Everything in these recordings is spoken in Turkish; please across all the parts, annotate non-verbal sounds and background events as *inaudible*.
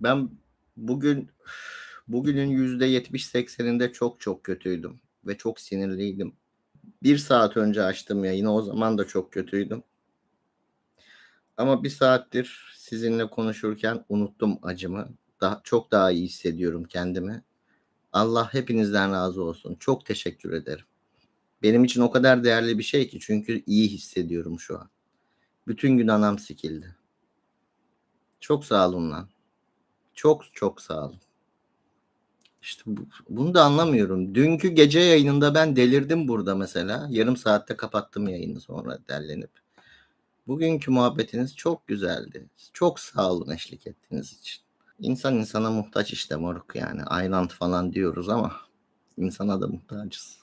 Ben bugün bugünün %70-80'inde çok çok kötüydüm ve çok sinirliydim. Bir saat önce açtım yayını. O zaman da çok kötüydüm. Ama bir saattir sizinle konuşurken unuttum acımı. Daha, çok daha iyi hissediyorum kendimi. Allah hepinizden razı olsun. Çok teşekkür ederim. Benim için o kadar değerli bir şey ki çünkü iyi hissediyorum şu an. Bütün gün anam sikildi. Çok sağ olun lan. Çok çok sağ olun. İşte bu, bunu da anlamıyorum. Dünkü gece yayınında ben delirdim burada mesela. Yarım saatte kapattım yayını sonra derlenip. Bugünkü muhabbetiniz çok güzeldi. Çok sağ olun eşlik ettiğiniz için. İnsan insana muhtaç işte moruk yani. Aylant falan diyoruz ama insana da muhtacız.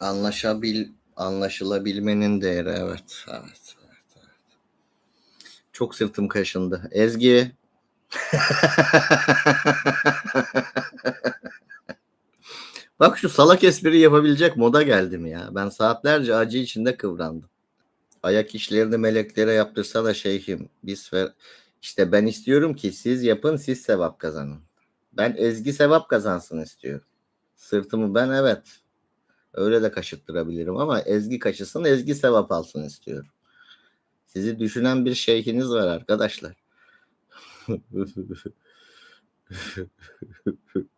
Anlaşabil, anlaşılabilmenin değeri evet. Evet. evet, evet. Çok sırtım kaşındı. Ezgi. *laughs* Bak şu salak espri yapabilecek moda geldim ya. Ben saatlerce acı içinde kıvrandım. Ayak işlerini meleklere yaptırsana şeyhim. Biz fe... işte ben istiyorum ki siz yapın siz sevap kazanın. Ben Ezgi sevap kazansın istiyorum. Sırtımı ben evet. Öyle de kaşıttırabilirim ama Ezgi kaşısın Ezgi sevap alsın istiyorum. Sizi düşünen bir şeyhiniz var arkadaşlar. フフフフ。